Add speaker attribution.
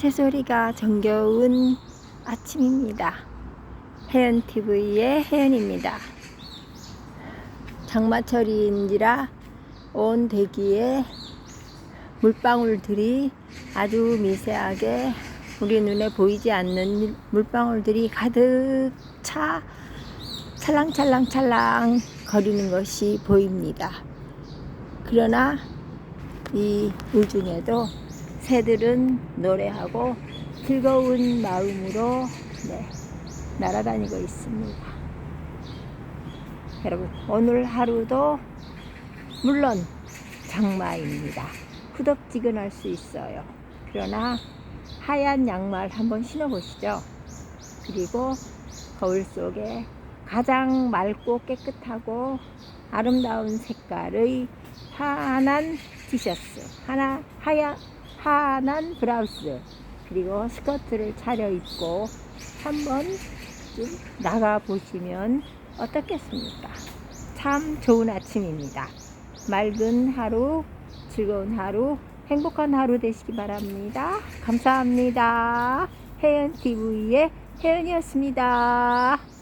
Speaker 1: 새소리가 정겨운 아침입니다. 혜연 TV의 혜연입니다. 장마철인지라 온 대기에 물방울들이 아주 미세하게 우리 눈에 보이지 않는 물방울들이 가득 차 찰랑찰랑찰랑 거리는 것이 보입니다. 그러나 이 우중에도 새들은 노래하고 즐거운 마음으로 네, 날아다니고 있습니다. 여러분, 오늘 하루도 물론 장마입니다. 후덥지근할 수 있어요. 그러나 하얀 양말 한번 신어보시죠. 그리고 거울 속에 가장 맑고 깨끗하고 아름다운 색깔의 환한 티셔츠, 하나 하얀 환한 브라우스, 그리고 스커트를 차려입고 한번 좀 나가 보시면 어떻겠습니까? 참 좋은 아침입니다. 맑은 하루, 즐거운 하루, 행복한 하루 되시기 바랍니다. 감사합니다. 혜연 TV의 혜연이었습니다.